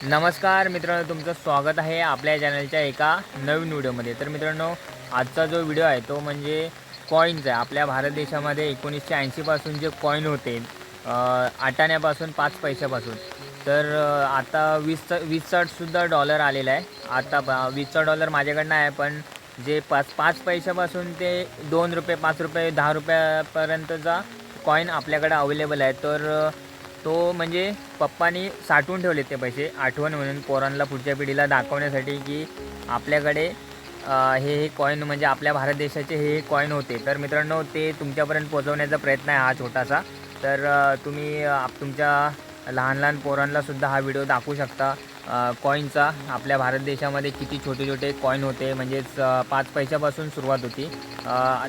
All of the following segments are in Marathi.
नमस्कार मित्रांनो तुमचं स्वागत आहे आपल्या चॅनलच्या एका नवीन व्हिडिओमध्ये. तर मित्रांनो आजचा जो व्हिडिओ आहे तो म्हणजे कॉईनचा आहे. आपल्या भारत देशामध्ये एकोणीसशे ऐंशीपासून जे कॉईन होते अ, आटाण्यापासून पाच पैशापासून. तर आता वीस वीसचासुद्धा डॉलर आलेला आहे. आता वीसचा डॉलर माझ्याकडनं आहे पण जे पाच पाच पैशापासून ते दोन रुपये पाच रुपये दहा रुपयापर्यंतचा कॉईन आपल्याकडे अवेलेबल आहे. तर तो म्हणजे पप्पानी साठवून ठेवले ते पैसे. आठवण म्हणून पोरांना पुढच्या पिढीला दाखवण्यासाठी की आपल्याकडे हे हे कॉईन म्हणजे आपल्या भारत देशाचे हे हे कॉईन होते. तर मित्रांनो ते तुमच्यापर्यंत पोहोचवण्याचा प्रयत्न आहे हा छोटासा. तर तुम्ही आप- तुमच्या लहान लहान पोरांना सुद्धा हा व्हिडिओ दाखवू शकता. कॉईनचा आपल्या भारत देशामध्ये किती छोटे छोटे कॉईन होते. म्हणजेच पाच पैशापासून सुरुवात होती.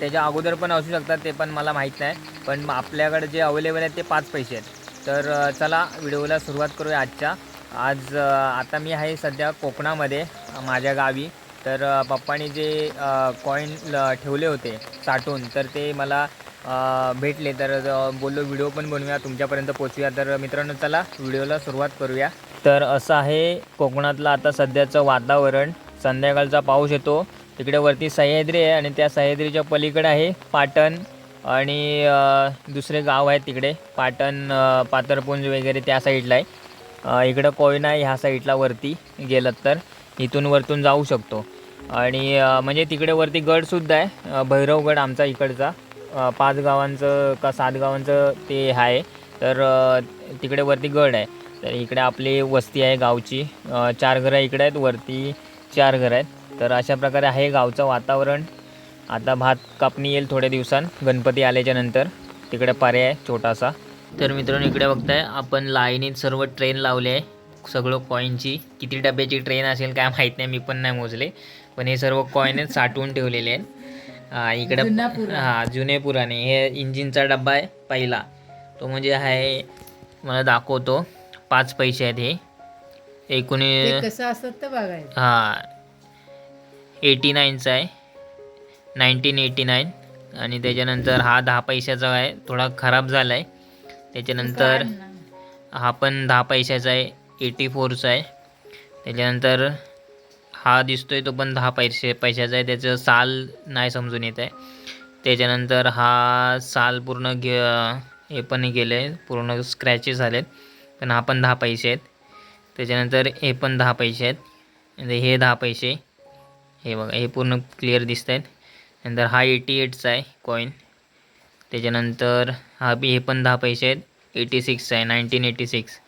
त्याच्या अगोदर पण असू शकतात ते पण मला माहीत नाही. पण आपल्याकडे जे अवेलेबल आहेत ते पाच पैसे आहेत. तर चला व्हिडिओला सुरुवात करूया आजच्या. आज आता मी आहे सध्या कोकणामध्ये माझ्या गावी. तर पप्पाने जे कॉईन ठेवले होते साठवून तर ते मला भेटले. तर बोललो व्हिडिओ पण बनवूया तुमच्यापर्यंत पोचूया तर मित्रांनो चला व्हिडिओला सुरुवात करूया. तर असं आहे कोकणातलं आता सध्याचं वातावरण. संध्याकाळचा पाऊस येतो. तिकडे वरती सह्याद्री आहे आणि त्या सह्याद्रीच्या पलीकडे आहे पाटण. आणि दुसरे गाव आहेत तिकडे पाटण पातरपुंज वगैरे त्या साईडला आहे. इकडं कोयना आहे ह्या साईडला वरती गेलं तर इथून वरतून जाऊ शकतो. आणि म्हणजे तिकडे वरती गडसुद्धा आहे भैरवगड आमचा इकडचा. पाच गावांचं का सात गावांचं ते आहे तर तिकडे वरती गड आहे. तर इकडे आपली वस्ती आहे गावची चार घरं इकडे आहेत वरती चार घरं आहेत. तर अशा प्रकारे आहे गावचं वातावरण. आता भात कापणी येईल थोड्या दिवसांत गणपती आल्याच्यानंतर. तिकडे पर्याय छोटासा. तर मित्रांनो इकडे बघताय आपण लाईनीत सर्व ट्रेन लावले आहे. सगळं कॉईनची किती डब्याची ट्रेन असेल काय माहीत नाही मी पण नाही मोजले. पण हे सर्व कॉईनच साठवून ठेवलेले आहेत. इकडे. हा जुने पुराणे. हे इंजिनचा डब्बा आहे पहिला. तो म्हणजे आहे मला दाखवतो. पाच पैसे आहेत हे. एकोणी हा. एटी नाईनचा आहे. नाईन्टीन एटी नाईन आणि त्याच्यानंतर हा दहा पैशाचा आहे थोडा खराब झाला आहे त्याच्यानंतर. हा पण दहा पैशाचा आहे एटी फोरचा आहे. त्याच्यानंतर हा दिसतोय तो पण दहा पैसे पैशाचा आहे त्याचं साल नाही समजून येत आहे. त्याच्यानंतर हा साल पूर्ण गे हे पण गेलं आहे पूर्ण स्क्रॅचेस झालेत. पण हा पण दहा पैसे आहेत. त्याच्यानंतर हे पण दहा पैसे आहेत. हे दहा पैसे हे बघा हे पूर्ण क्लिअर दिसत आहेत नंतर हा एटी एटचा आहे कॉईन त्याच्यानंतर हा बी हे पण दहा पैसे आहेत. एटी सिक्सचा आहे नाईन्टीन एटी सिक्स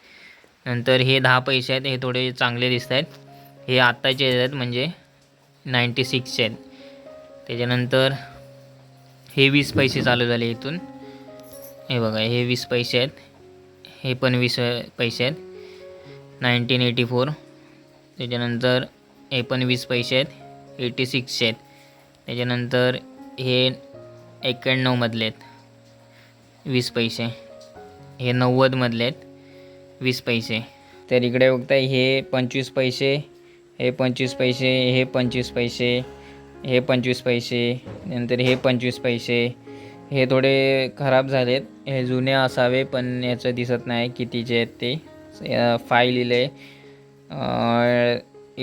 नंतर हे दहा पैसे आहेत हे थोडे चांगले दिसत आहेत. हे आत्ताचे आहेत म्हणजे नाईन्टी सिक्सचे आहेत. त्याच्यानंतर हे वीस पैसे चालू झाले इथून. हे बघा हे वीस पैसे आहेत. हे पण वीस पैसे आहेत. नाईन्टीन एटी फोर त्याच्यानंतर हे पण वीस पैसे आहेत. एटी सिक्सचे आहेत. त्याच्यानंतर हे एक्क्याण्णवमधले आहेत. वीस पैसे. हे नव्वदमधले आहेत. वीस पैसे. तर इकडे बघताय हे पंचवीस पैसे हे पंचवीस पैसे हे पंचवीस पैसे हे पंचवीस पैसे नंतर हे पंचवीस पैसे. हे थोडे खराब झालेत. हे जुने असावे पण याचं दिसत नाही कितीचे आहेत ते. फाय लिहिले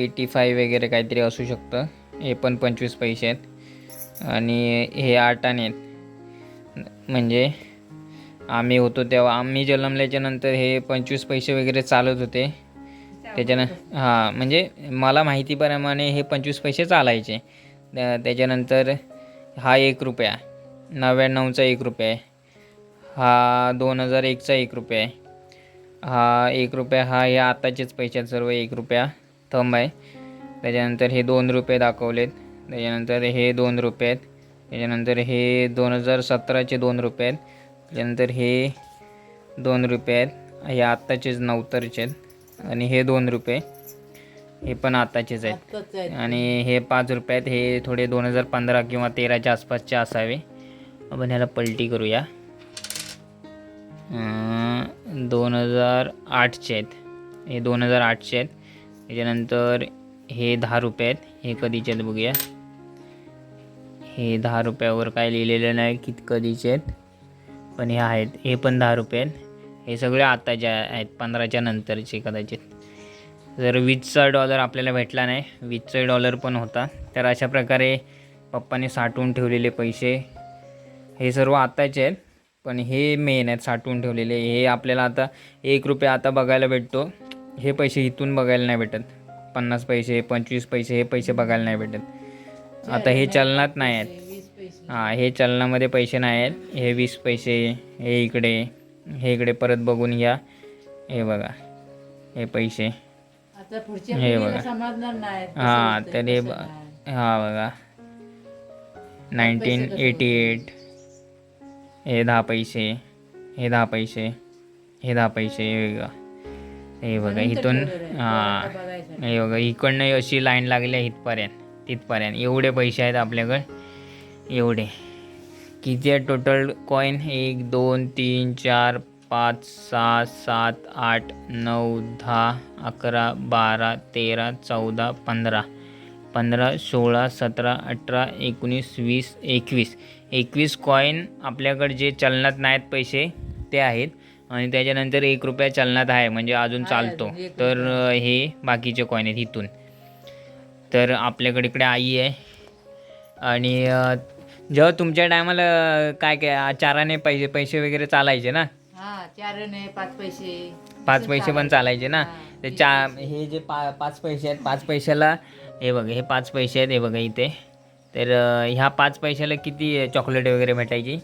एटी फाय वगैरे काहीतरी असू शकतं. हे पण पंचवीस पैसे आहेत. आणि हे आठ आणे आहेत. म्हणजे आम्ही होतो तेव्हा आम्ही जन्मल्याच्या नंतर हे पंचवीस पैसे वगैरे चालत होते. त्याच्यानं हां म्हणजे मला माहितीप्रमाणे हे पंचवीस पैसे चालायचे. त्याच्यानंतर हा एक रुपया नव्याण्णवचा एक रुपया आहे. हा दोन हजार एकचा एक रुपया आहे. हा एक रुपया हा हे आताचेच पैसे सर्व एक रुपया थंब आहे. त्याच्यानंतर हे दोन रुपये दाखवलेत. त्याच्यानंतर हे दोन रुपये आहेत. त्याच्यानंतर हे दोन हजार सतराचे दोन रुपये आहेत. त्याच्यानंतर हे दोन रुपये आहेत. हे आत्ताचेच नवतरचे आहेत. आणि हे दोन रुपये. हे पण आत्ताचेच आहेत. आणि हे पाच रुपये आहेत. हे थोडे दोन हजार पंधरा किंवा तेराच्या आसपासचे असावे. आपण ह्याला पलटी करूया. दोन हजार आठचे आहेत. हे दोन हजार आठचे आहेत. त्याच्यानंतर हे दहा रुपये आहेत. हे कधीचे आहेत बघूया. हे दहा रुपयावर काय लिहिलेलं नाही कित कधीचे आहेत. पण हे आहेत हे पण दहा रुपये आहेत. हे सगळे आताचे आहेत पंधराच्या नंतरचे कदाचित. जर वीजचा डॉलर आपल्याला भेटला नाही वीजचा डॉलर पण होता तर अशा प्रकारे पप्पाने साठवून ठेवलेले पैसे हे सर्व आताचे आहेत. पण हे मेन आहेत साठवून ठेवलेले. हे आपल्याला आता एक रुपया आता बघायला भेटतो. हे पैसे इथून बघायला नाही भेटत. पन्नास पैसे पंचवीस पैसे हे पैसे बघायला नाही भेटत. आता हे चलनात नाही आहेत. हां हे चलनामध्ये पैसे नाही आहेत. हे वीस पैसे हे इकडे हे इकडे परत बघून घ्या. हे बघा हे पैसे. हे बघा. हां तर हे. हा बघा. Nineteen eighty eight. हे दहा पैसे हे दहा पैसे हे दहा पैसे हे बघा. हे बघा इथून हां. हे बघा इकडनं अशी लाईन लागली आहे इथपर्यंत. तिथपर्यंत. एवढे पैसे आहेत आपल्याकडे. एवढे. किती आहे टोटल कॉईन एक दोन तीन चार पाच सहा सात आठ नऊ दहा अकरा बारा तेरा चौदा पंधरा. पंधरा सोळा सतरा अठरा एकोणीस वीस एकवीस. एकवीस कॉईन आपल्याकडे जे चलनात नाहीत पैसे ते आहेत. आणि त्याच्यानंतर एक रुपया चलनात आहे म्हणजे अजून चालतो. एक तर हे बाकीचे कॉईन आहेत इथून. तर आपल्याकडे इकडे आई आहे. आणि जेव्हा तुमच्या टायमाला काय काय चाराने पैसे पैसे वगैरे चालायचे ना? हा चार नाही पाच पैसे. पाच पैसे पण चालायचं. ना? ते चा. हे जे पा पाच पैसे आहेत पाच पैशाला हे बघा हे पाच पैसे आहेत हे बघा इथे. तर ह्या पाच पैशाला किती चॉकलेट वगैरे भेटायची?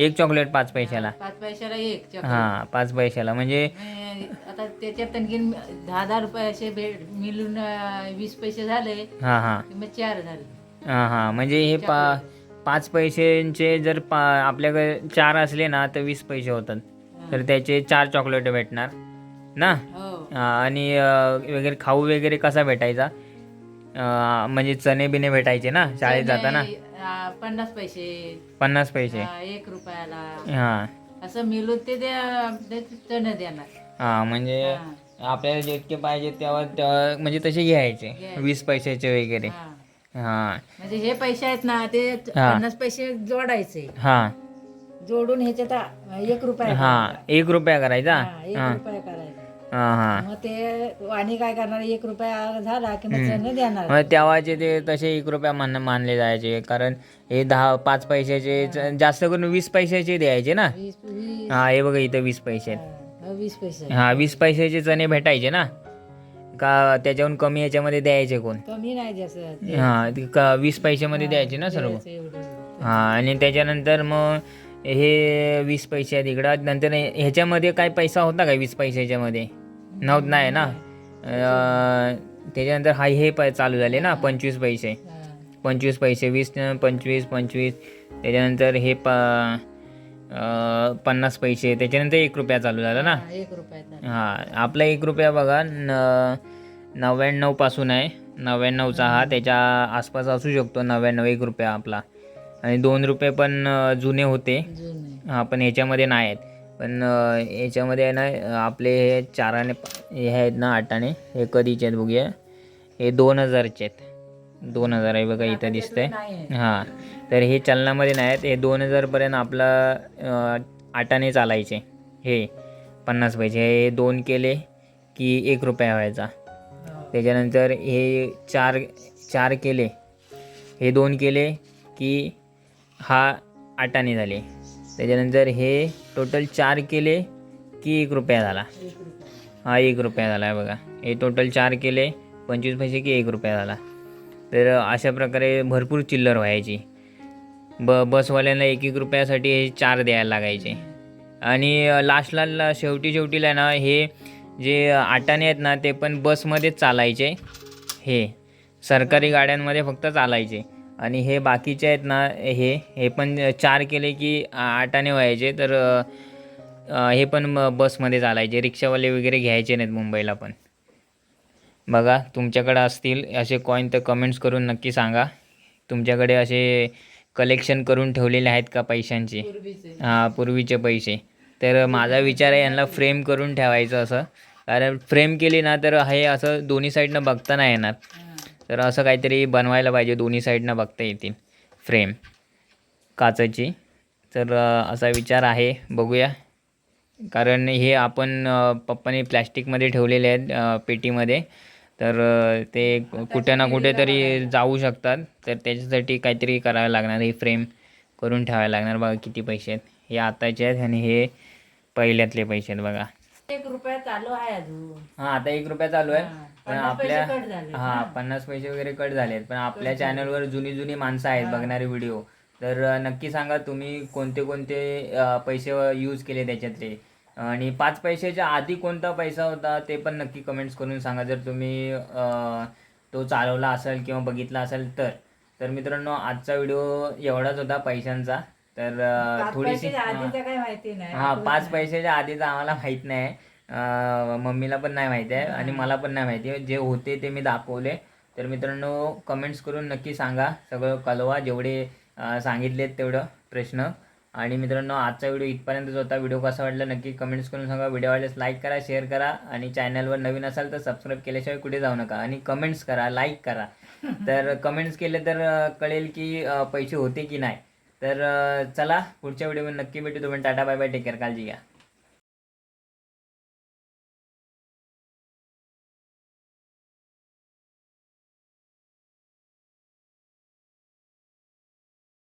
एक चॉकलेट पाच पैशाला. पाच पैशाला एक चॉकलेट. हां पाच पैशाला. म्हणजे आणि आता त्याच्यात आणखीन दहा दहा रुपये असे भेट मिळून अं, वीस पैसे झाले. हां हां. की मग चार झाले. हां हां. म्हणजे हे पा पाच पैशांचे जर पा आपल्याकडे चार असले ना तर वीस पैसे होतात. तर त्याचे चार चॉकलेट भेटणार. ना? हो. हा, आणि अ, वगैरे खाऊ वगैरे कसा भेटायचा? अ, म्हणजे चणे बिणे भेटायचे ना? शाळेत जाताना? चणे, पन्नास पैसे. पन्नास पैसे. अं, एक रुपयाला. हां. असं मिळून ते चणे देणार. हां म्हणजे हा. आपल्याला जितके पाहिजे तेव्हा तेव्हा म्हणजे तसे घ्यायचे. घ्यायचे. वीस पैशाचे वगैरे. हा. हां. म्हणजे हे पैसे आहेत ना ते हा. पन्नास पैसे जोडायचे. हां. जोडून ह्याच्यात आ- एक रुपया हां एक रुपया करायचा? हा, एक हां. रुपया हां हां मग ते आणि काय करणार? एक रुपया झाला की मग देणार. मग तेव्हाचे ते तसे एक रुपया मान मानले जायचे. कारण हे दहा पाच पैशाचे ज- जास्त करून वीस पैशाचे द्यायचे ना? वीस वीस. हा हे बघा इथं वीस पैसे. आहेत हा, वीस पैसे. हा वीस पैशाचे चणे भेटायचे ना? का त्याच्याहून कमी याच्यामध्ये द्यायचे कोण? कमी नाही हा ते. का वीस पैशामध्ये द्यायचे ना सर्व? एवढं. हा आणि त्याच्यानंतर मग हे वीस पैसे आहेत इकडं. नंतर ह्याच्यामध्ये काय पैसा होता का वीस पैशाच्यामध्ये? नव्हत नाही ना. त्याच्यानंतर हा हे प चालू झाले ना पंचवीस पैसे. पंचवीस पैसे वीस पंचवीस पंचवीस. त्याच्यानंतर हे प पन्नास पैसे. त्याच्यानंतर एक रुपया चालू झाला ना. एक रुपयाचा हां आपला एक रुपया बघा न नव्याण्णवपासून आहे. नव्याण्णवचा हा त्याच्या आसपास असू शकतो नव्याण्णव एक रुपया आपला. आणि दोन रुपये पण जुने होते. हां पण ह्याच्यामध्ये नाही आहेत. पण याच्यामध्ये आहे ना आपले हे चाराने हे आहेत ना आठाने हे कधीचे आहेत बघूया. हे दोन हजारचे आहेत. दोन हजार आहे बघा इथं दिसतंय. आहे. हां. तर हे चलनामध्ये नाही आहेत. हे दोन हजारपर्यंत आपला आठाने आटाने चालायचे. हे पन्नास पैसे. हे दोन केले की एक रुपया व्हायचा. त्याच्यानंतर हे चार चार केले. हे दोन केले की हा आटाने झाले. त्याच्यानंतर हे टोटल चार केले की एक रुपया झाला. हा एक रुपया झाला आहे बघा. हे टोटल चार केले पंचवीस पैसे की एक रुपया झाला. तर अशा प्रकारे भरपूर चिल्लर व्हायची. ब बसवाल्यांना एक एक रुपयासाठी हे चार द्यायला लागायचे. आणि लास्टला ला शेवटी शेवटीला ना हे जे आटाने आहेत ना ते पण बसमध्येच चालायचे. हे सरकारी गाड्यांमध्ये फक्त चालायचे. आणि हे बाकीचे आहेत ना हे हे पण चार केले की आ- आटाने व्हायचे तर हे पण बसमध्ये चालायचे. रिक्षावाले वगैरे घ्यायचे नाहीत मुंबईला पण. बघा तुमच्याकडे असतील असे कॉईन तर कमेंट्स करून नक्की सांगा. तुमच्याकडे असे कलेक्शन करून ठेवलेले आहेत का पैशांचे? पूर्वीचे. हा पूर्वीचे पैसे. तर माझा विचार आहे यांना फ्रेम करून ठेवायचं असं. कारण फ्रेम केली ना तर हे असं दोन्ही साईडनं बघता नाही येणार. तर असं काहीतरी बनवायला पाहिजे दोन्ही साईडनं बघता येतील. फ्रेम काचेची. तर असा विचार आहे. बघूया. कारण हे आपण पप्पाने प्लॅस्टिकमध्ये ठेवलेले आहेत पेटीमध्ये. तर ते कुठे ना कुठे तरी जाऊ शकतात. तर त्याच्यासाठी काहीतरी करावं लागणार ही फ्रेम करून ठेवायला लागणार. बघा किती पैसे आहेत. हे आताचे आहेत आणि हे पहिल्यातले पैसे आहेत बघा. एक रुपया चालू आहे अजून. हा आता एक रुपया चालू आहे. पण पन्नास पैसे आपल्या कट झाले हा. पन्नास पैसे वगैरे कट झाले आहेत पण आपल्या. चॅनलवर जुनी जुनी माणसं आहेत. बघणारे व्हिडिओ तर अ, नक्की सांगा तुम्ही कोणते कोणते अ, पैसे यूज केले त्याच्यातले? आणि पाच पैशाच्या आधी कोणता पैसा होता ते पण नक्की कमेंट्स करून सांगा. जर तुम्ही अ, तो चालवला असेल किंवा बघितला असेल तर. तर मित्रांनो आजचा व्हिडिओ एवढाच होता पैशांचा. तर थोडीशी हा. माहिती नाही. हा पाच. पैशाच्या आधीच आम्हाला माहीत नाही. मम्मीला पण नाही माहिती आहे आणि मला पण नाही माहिती आहे. जे होते ते मी दाखवले. तर मित्रांनो कमेंट्स करून नक्की सांगा. सगळं कळवा. जेवढे सांगितलेत तेवढं प्रश्न. आणि मित्रांनो आजचा व्हिडिओ इथपर्यंतच होता. व्हिडिओ कसा वाटला नक्की कमेंट्स करून सांगा. व्हिडिओ आवडल्यास लाईक करा शेअर करा आणि चॅनलवर नवीन असाल तर सबस्क्राईब केल्याशिवाय कुठे जाऊ नका. आणि कमेंट्स करा लाईक करा. तर कमेंट्स केले तर कळेल की पैसे होते की नाही. तर चला पुढच्या व्हिडिओमध्ये नक्की भेटू. तुम्ही tata bye bye take care काळजी घ्या.